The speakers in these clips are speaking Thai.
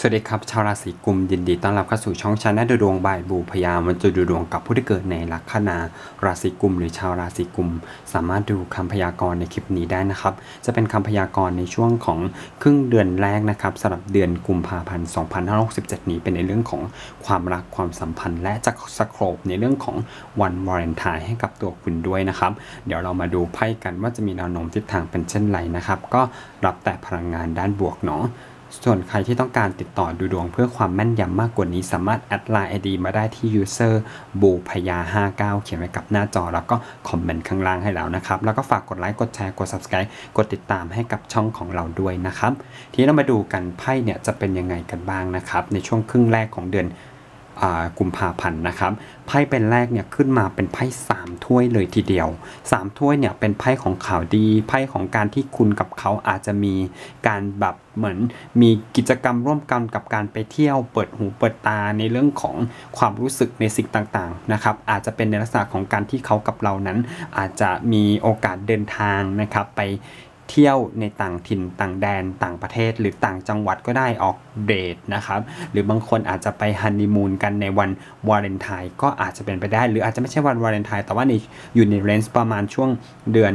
สวัสดีครับ ชาวราศีกุมยินดีต้อนรับเข้าสู่ช่องชาแนลดูดวงบ่ายบูพยามันจะดูดวงกับผู้ที่เกิดในลัคนาราศีกุมหรือชาวราศีกุม สามารถดูคำพยากรณ์ในคลิปนี้ได้นะครับ จะเป็นคำพยากรณ์ในช่วงของครึ่งเดือนแรกนะครับสำหรับเดือนกุมภาพันธ์ 2567 นี้เป็นในเรื่องของความรักความสัมพันธ์ และจะสโครบในเรื่องของวันวาเลนไทน์ให้กับตัวคุณด้วยนะครับ เดี๋ยวเรามาดูไพ่กันว่าจะมีแนวโน้มทิศทางเป็นเช่นไรนะครับ ก็รับแต่พลังงานด้านบวกเนาะ ส่วนใครที่ต้องการติดต่อดูดวงเพื่อความแม่นยำมากกว่านี้ สามารถแอดไลน์ ID มาได้ที่ user บูพยา 59 เขียนไว้กับหน้าจอ แล้วก็คอมเมนต์ข้างล่างให้แล้วนะครับ แล้วก็ฝากกดไลค์กดแชร์กด subscribe กดติดตามให้กับช่องของเราด้วยนะครับ ทีนี้เรามาดูกันไพ่เนี่ยจะเป็นยังไงกันบ้างนะครับ ในช่วงครึ่งแรกของเดือน กุมภาพันธ์นะครับไพ่เป็นแรกเนี่ยขึ้นมาเป็นไพ่สามถ้วยเลยทีเดียวสามถ้วยเนี่ยเป็นไพ่ของข่าวดีไพ่ของการที่คุณกับเขาอาจจะมีการแบบเหมือนมีกิจกรรมร่วมกันกับการไปเที่ยวเปิดหูเปิดตาในเรื่องของความรู้สึกในสิ่งต่างๆนะครับอาจจะเป็นในลักษณะของการที่เขากับเรานั้น อาจจะมีโอกาสเดินทางนะครับไป เที่ยวในต่างถิ่นต่างแดนต่างประเทศ หรือต่างจังหวัดก็ได้ออกเดทนะครับหรือบางคนอาจจะไปฮันนีมูนกันในวันวาเลนไทน์ก็อาจจะเป็นไปได้ หรืออาจจะไม่ใช่วันวาเลนไทน์แต่ว่าในอยู่ในเรนจ์ประมาณช่วงเดือน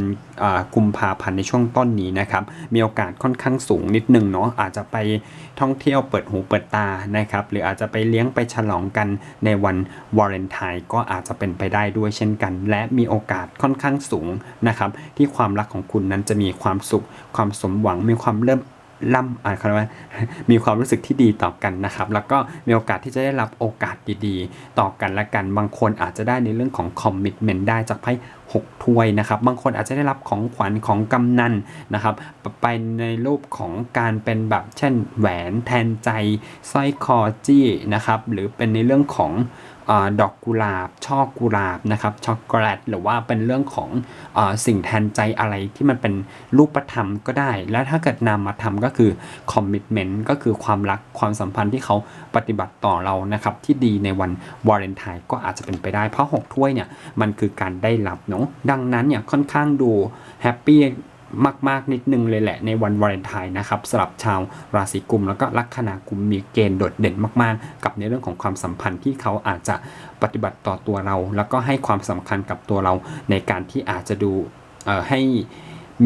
กุมภาพันธ์ในช่วงต้นนี้นะครับมีโอกาสค่อนข้างสูงนิดนึงเนาะอาจจะไปท่องเที่ยวเปิดหูเปิดตานะครับหรืออาจจะไปเลี้ยงไปฉลองกันในวันวาเลนไทน์ก็อาจจะเป็นไปได้ด้วยเช่นกัน และมีโอกาสค่อนข้างสูงนะครับที่ความรักของคุณนั้นจะมีความสุข ความสมหวังมีความเริ่มล่ำอ่านคำว่ามีความรู้สึกที่ดีต่อกันนะครับ แล้วก็มีโอกาสที่จะได้รับโอกาสดีๆ ต่อกันและกัน บางคนอาจจะได้ในเรื่องของคอมมิชเมนต์ได้จากไพ่หกถ้วยนะครับ บางคนอาจจะได้รับของขวัญของกำนันนะครับ ไปในรูปของการเป็นแบบเช่นแหวนแทนใจสร้อยคอจี้นะครับ หรือเป็นในเรื่องของ ดอกกุหลาบ ช่อกุหลาบนะครับช็อกโกแลตหรือว่าเป็นเรื่องของอสิ่งแทนใจอะไรที่มันเป็นรูปธรรมก็ได้ และถ้าเกิดนามมาทำก็คือคอมมิชเมนต์ก็คือความรักความสัมพันธ์ที่เขาปฏิบัติต่อเรานะครับที่ดีในวันวาเลนไทน์ก็อาจจะเป็นไปได้เพราะ 6 ถ้วยเนี่ยมันคือการได้รับเนาะดังนั้นเนี่ยค่อนข้างดูแฮปปี้ มาก ๆ นิดนึงเลยแหละในวันวาเลนไทน์นะครับสำหรับชาวราศีกุม แล้วก็ลัคนากุมมีเกณฑ์โดดเด่นมาก ๆ กับในเรื่องของความสัมพันธ์ที่เขาอาจจะปฏิบัติต่อตัวเรา แล้วก็ให้ความสำคัญกับตัวเราในการที่อาจจะดูให้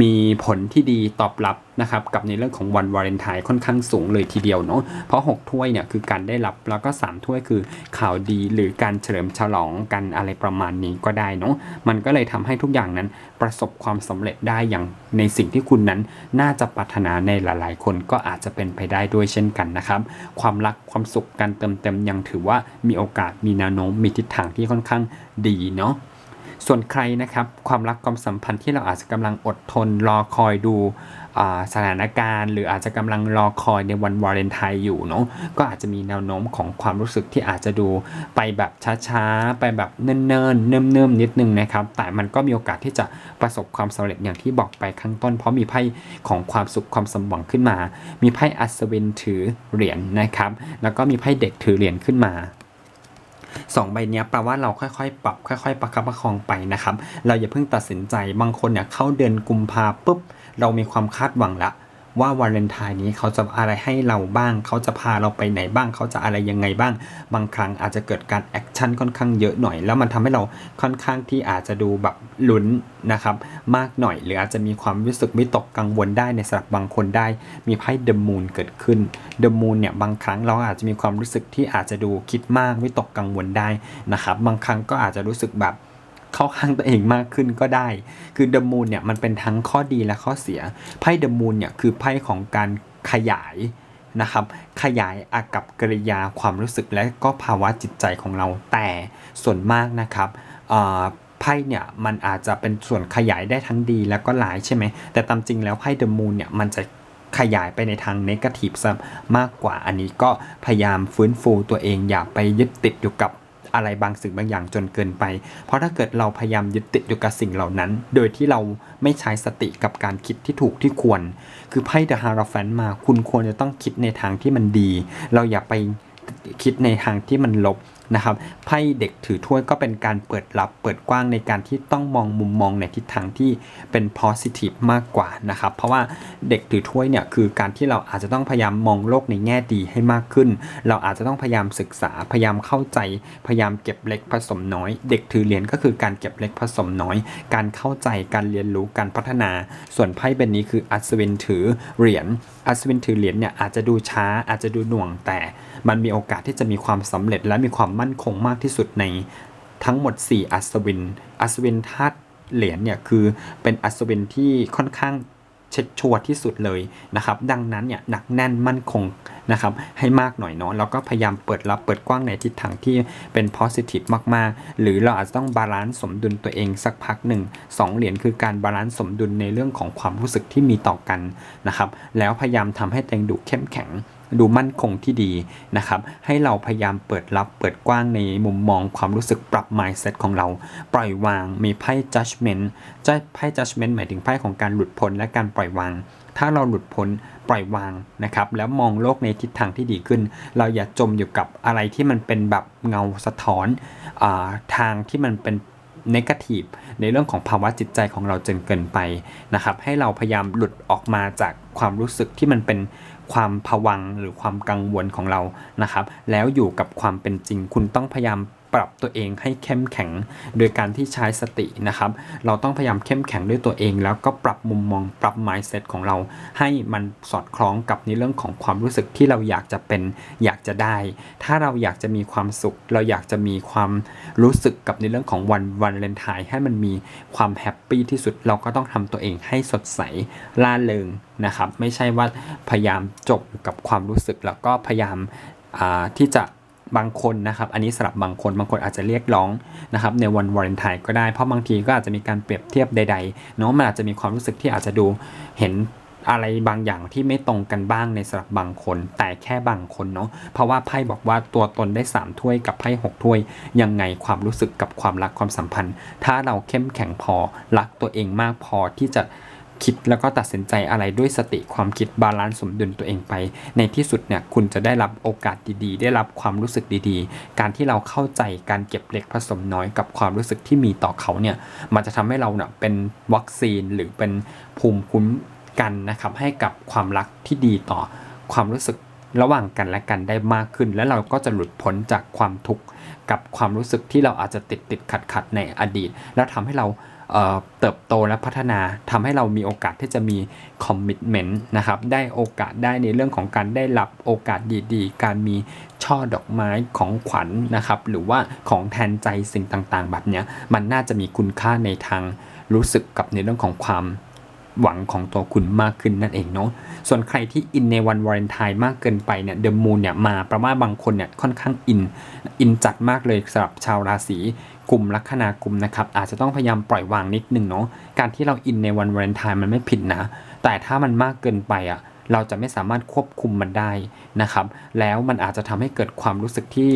มีผลที่ดีตอบรับนะครับกับในเรื่องของวันวาเลนไทน์ค่อนข้างสูงเลยทีเดียวเนาะเพราะ 6 ถ้วยเนี่ยคือการได้รับแล้วก็ 3 ถ้วยคือข่าวดีหรือการเฉลิมฉลองกันอะไรประมาณนี้ก็ได้เนาะมันก็เลยทำให้ทุกอย่างนั้นประสบความสำเร็จได้อย่างในสิ่งที่คุณนั้นน่าจะปรารถนาในหลาย ๆ คนก็อาจจะเป็นไปได้ด้วยเช่นกันนะครับ ความรักความสุขการเติมเต็มยังถือว่ามีโอกาสมีแนวโน้มมีทิศทางที่ค่อนข้างดีเนาะ ส่วนใครนะครับความรักความสัมพันธ์ที่เราอาจจะกำลังอดทนรอคอยดูสถานการณ์ หรืออาจจะกำลังรอคอยในวันวาเลนไทน์อยู่เนาะก็อาจจะมีแนวโน้มของความรู้สึกที่อาจจะดูไปแบบช้าๆ ไปแบบเนิ่นๆ เนิ่มๆ นิดนึงนะครับ แต่มันก็มีโอกาสที่จะประสบความสำเร็จอย่างที่บอกไปข้างต้น เพราะมีไพ่ของความสุขความสมหวังขึ้นมา มีไพ่อัศวินถือเหรียญนะครับ แล้วก็มีไพ่เด็กถือเหรียญขึ้นมา สองใบเนี้ยแปลว่าเราค่อยๆ ปรับ ค่อย ๆ ประคับประคองไปนะครับ เราอย่าเพิ่งตัดสินใจ บางคนเนี่ยเข้าเดือนกุมภาปุ๊บ เรามีความคาดหวังละ ว่าวาเลนไทน์นี้เขาจะอะไรให้เราบ้าง เขาจะพาเราไปไหนบ้าง เขาจะอะไรยังไงบ้าง บางครั้งอาจจะเกิดการแอคชั่นค่อนข้างเยอะหน่อย แล้วมันทำให้เราค่อนข้างที่อาจจะดูแบบลุ้นนะครับมากหน่อย หรืออาจจะมีความรู้สึกวิตกกังวลได้ในสำหรับบางคนได้ มีไพ่เดอะมูนเกิดขึ้นเดอะมูนเนี่ยบางครั้งเราอาจจะมีความรู้สึกที่อาจจะดูคิดมากวิตกกังวลได้นะครับบางครั้งก็อาจจะรู้สึกแบบ เข้าข้างตัวเองมากขึ้นก็ได้ คือเดอะมูนเนี่ยมันเป็นทั้งข้อดีและข้อเสีย ไพ่เดอะมูนเนี่ยคือไพ่ของการขยายนะครับ ขยายอากับกริยาความรู้สึกและก็ภาวะจิตใจของเรา แต่ส่วนมากนะครับไพ่เนี่ยมันอาจจะเป็นส่วนขยายได้ทั้งดีแล้วก็ร้ายใช่ไหม แต่ตามจริงแล้วไพ่เดอะมูนเนี่ยมันจะขยายไปในทางเนกาทีฟซะมากกว่าอันนี้ก็พยายามฟื้นฟูตัวเองอย่าไปยึดติดอยู่กับ อะไรบางสิ่งบางอย่างจนเกินไป เพราะถ้าเกิดเราพยายามยึดติดอยู่กับสิ่งเหล่านั้น โดยที่เราไม่ใช้สติกับการคิดที่ถูกที่ควร คือไพ่เดอะฮาร์ฟันมาคุณควรจะต้องคิดในทางที่มันดี เราอย่าไปคิดในทางที่มันลบ นะครับไพ่เด็กถือถ้วยก็เป็นการเปิดรับเปิดกว้างในการที่ต้องมองมุมมองในทิศทางที่เป็น positive มากกว่านะครับเพราะว่าเด็กถือถ้วยเนี่ยคือการที่เราอาจจะต้องพยายามมองโลกในแง่ดีให้มากขึ้น เราอาจจะต้องพยายามศึกษาพยายามเข้าใจพยายามเก็บเล็กผสมน้อย เด็กถือเหรียญก็คือการเก็บเล็กผสมน้อย การเข้าใจการเรียนรู้การพัฒนา ส่วนไพ่เป็นนี้คืออัศวินถือเหรียญอัศวินถือเหรียญเนี่ยอาจจะดูช้าอาจจะดูหน่วงแต่ มันมีโอกาสที่จะมีความสำเร็จและมีความมั่นคงมากที่สุดในทั้งหมด 4 อัศวิน อัศวินธาตุเหรียญเนี่ยคือเป็นอัศวินที่ค่อนข้างเช็ดชัวร์ที่สุดเลยนะครับ ดังนั้นเนี่ยหนักแน่นมั่นคงนะครับให้มากหน่อยเนาะแล้วก็พยายามเปิดรับเปิดกว้างในทิศทางที่เป็น positive มากๆ หรือเราอาจจะต้องบาลานซ์สมดุลตัวเองสักพักหนึ่งสองเหรียญคือการบาลานซ์สมดุลในเรื่องของความรู้สึกที่มีต่อกันนะครับแล้วพยายามทำให้ตัวเองดูเข้มแข็ง ดูมั่นคงที่ดีนะครับ ให้เราพยายามเปิดรับเปิดกว้างในมุมมองความรู้สึกปรับ mindset ของเรา ปล่อยวางมีไพ่ judgment จะไพ่ judgment หมายถึงไพ่ของการหลุดพ้นและการปล่อยวาง ถ้าเราหลุดพ้นปล่อยวางนะครับ แล้วมองโลกในทิศทางที่ดีขึ้น เราอย่าจมอยู่กับอะไรที่มันเป็นแบบเงาสะท้อนอทางที่มันเป็นนกาทีฟ ในเรื่องของภาวะจิตใจของเราจนเกินไปนะครับ ให้เราพยายามหลุดออกมาจากความรู้สึกที่มันเป็นความผวังหรือความกังวลของเรานะครับ แล้วอยู่กับความเป็นจริง คุณต้องพยายาม ปรับตัวเองให้เข้มแข็ง โดยการที่ใช้สตินะครับ เราต้องพยายามเข้มแข็งด้วยตัวเอง แล้วก็ปรับมุมมองปรับ mindset ของเรา ให้มันสอดคล้องกับในเรื่องของความรู้สึกที่เราอยากจะเป็นอยากจะได้ ถ้าเราอยากจะมีความสุข เราอยากจะมีความรู้สึกกับในเรื่องของวันวันเลนไทน์ให้มันมีความแฮปปี้ที่สุดเราก็ต้องทำตัวเองให้สดใสล่าเริงนะครับ ไม่ใช่ว่าพยายามจบอยู่กับความรู้สึกแล้วก็พยายามที่จะ บางคนนะครับ อันนี้สำหรับบางคนบางคนอาจจะเรียกร้องนะครับในวันวาเลนไทน์ก็ได้ เพราะบางทีก็อาจจะมีการเปรียบเทียบใดๆเนาะมันอาจจะมีความรู้สึกที่อาจจะดูเห็นอะไรบางอย่างที่ไม่ตรงกันบ้างในสำหรับบางคน แต่แค่บางคนเนาะเพราะว่าไพ่บอกว่าตัวตนได้ 3 ถ้วยกับไพ่6ถ้วย ยังไงความรู้สึกกับความรักความสัมพันธ์ ถ้าเราเข้มแข็งพอรักตัวเองมากพอที่จะ คิดแล้วก็ตัดสินใจอะไรด้วยสติความคิดบาลานซ์สมดุลตัวเองไป ในที่สุดเนี่ยคุณจะได้รับโอกาสดีๆ ได้รับความรู้สึกดีๆ การที่เราเข้าใจการเก็บเล็กผสมน้อยกับความรู้สึกที่มีต่อเขาเนี่ยมันจะทำให้เราเนี่ยเป็นวัคซีนหรือเป็นภูมิคุ้มกันนะครับให้กับความรักที่ดีต่อความรู้สึกระหว่างกันและกันได้มากขึ้น และเราก็จะหลุดพ้นจากความทุกข์กับความรู้สึกที่เราอาจจะติดติดขัดขัดในอดีต แล้วทำให้เรา เติบโตและพัฒนาทำให้เรามีโอกาสที่จะมีคอมมิชเมนต์นะครับได้โอกาสได้ในเรื่องของการได้รับโอกาสดีๆ การมีช่อดอกไม้ของขวัญนะครับหรือว่าของแทนใจสิ่งต่างๆ แบบนี้มันน่าจะมีคุณค่าในทางรู้สึกกับในเรื่องของความ หวังของตัวคุณมากขึ้นนั่นเองเนาะส่วนใครที่อินในวันวาเลนไทน์มากเกินไปเนี่ยเดอะมูนเนี่ยมาประมาณบางคนเนี่ยค่อนข้างอินอินจัดมากเลยสำหรับชาวราศีกลุ่มลัคนากุมนะครับอาจจะต้องพยายามปล่อยวางนิดนึงเนาะการที่เราอินในวันวาเลนไทน์มันไม่ผิดนะ แต่ถ้ามันมากเกินไปอะเราจะไม่สามารถควบคุมมันได้นะครับ แล้วมันอาจจะทำให้เกิดความรู้สึกที่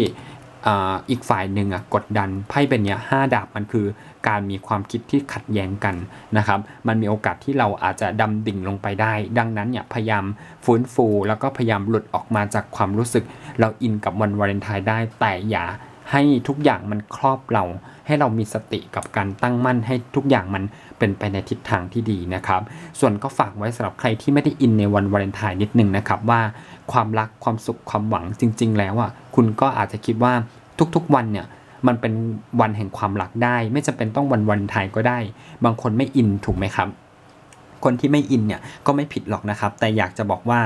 อีกฝ่ายหนึ่งอะกดดันไพ่เป็นเนี้ยห้าดาบมันคือการมีความคิดที่ขัดแย้งกันนะครับ มันมีโอกาสที่เราอาจจะดำดิ่งลงไปได้ ดังนั้นเนี่ยพยายามฟื้นฟู แล้วก็พยายามหลุดออกมาจากความรู้สึก เราอินกับวันวาเลนไทน์ได้แต่อย่า ให้ทุกอย่างมันครอบเรา ให้เรามีสติกับการตั้งมั่นให้ทุกอย่างมันเป็นไปในทิศทางที่ดีนะครับ ส่วนก็ฝากไว้สำหรับใครที่ไม่ได้อินในวันวาเลนไทน์นิดนึงนะครับว่าความรักความสุขความหวังจริง ๆ แล้วอะคุณก็อาจจะคิดว่าทุกๆวันเนี่ยมันเป็นวันแห่งความรักได้ ไม่จำเป็นต้องวันวันไทยก็ได้ บางคนไม่อินถูกไหมครับ คนที่ไม่อินเนี่ยก็ไม่ผิดหรอกนะครับ แต่อยากจะบอกว่า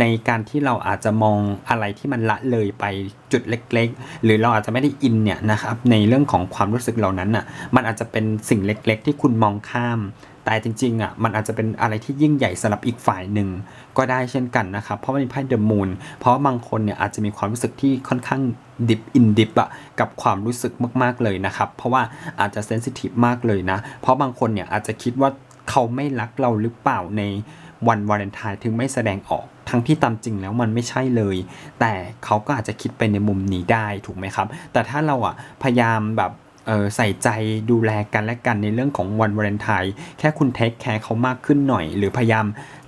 ในการที่เราอาจจะมองอะไรที่มันละเลยไปจุดเล็ก ๆ หรือเราอาจจะไม่ได้อินเนี่ยนะครับในเรื่องของความรู้สึกเหล่านั้นอะมันอาจจะเป็นสิ่งเล็ก ๆ ที่คุณมองข้ามแต่จริงๆอะมันอาจจะเป็นอะไรที่ยิ่งใหญ่สำหรับอีกฝ่ายหนึ่งก็ได้เช่นกันนะครับ เพราะมันมีไพ่เดอะมูนเพราะาบางคนเนี่ยอาจจะมีความรู้สึกที่ค่อนข้างดิบอินดิบอะกับความรู้สึกมากๆเลยนะครับ เพราะว่าอาจจะเซนซิทีฟมากเลยนะ เพราะบางคนเนี่ยอาจจะคิดว่า เขาไม่รักเราหรือเปล่าในวันวาเลนไทน์ถึงไม่แสดงออกทั้งที่ตามจริงแล้วมันไม่ใช่เลย แต่เขาก็อาจจะคิดไปในมุมนี้ได้ถูกไหมครับ แต่ถ้าเราอะพยายามแบบใส่ใจดูแลกันและกันในเรื่องของวันวาเลนไทน์แค่คุณเทคแคร์เขามากขึ้นหน่อย หรือพยายาม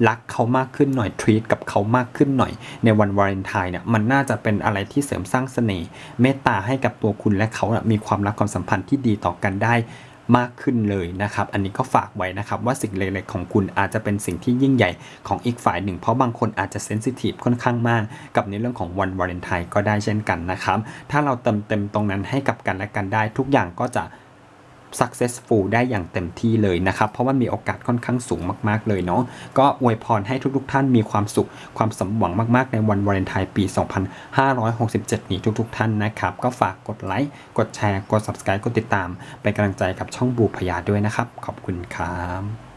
รักเขามากขึ้นหน่อยทรีตกับเขามากขึ้นหน่อย ในวันวาเลนไทน์เนี่ยมันน่าจะเป็นอะไรที่เสริมสร้างเสน่ห์เมตตาให้กับตัวคุณและเขาน่ะมีความรักความสัมพันธ์ที่ดีต่อกันได้ มากขึ้นเลยนะครับ อันนี้ก็ฝากไว้นะครับว่าสิ่งเล็กๆของคุณอาจจะเป็นสิ่งที่ยิ่งใหญ่ของอีกฝ่ายหนึ่ง เพราะบางคนอาจจะเซนซิทีฟค่อนข้างมาก กับในเรื่องของวันวาเลนไทน์ก็ได้เช่นกันนะครับ ถ้าเราเติมเต็มตรงนั้นให้กับกันและกันได้ทุกอย่างก็จะ successful ได้อย่างเต็มที่เลยนะครับ เพราะว่ามีโอกาสค่อนข้างสูงมากๆเลยเนาะก็อวยพรให้ทุกๆ ท่านมีความสุขความสมหวังมากๆ ในวันวาเลนไทน์ปี 2567 นี้ทุกๆ ท่านนะครับ ก็ฝากกดไลค์ กดแชร์ กด subscribe กดติดตาม เป็นกำลังใจกับช่องบูพยาด้วยนะครับ ขอบคุณครับ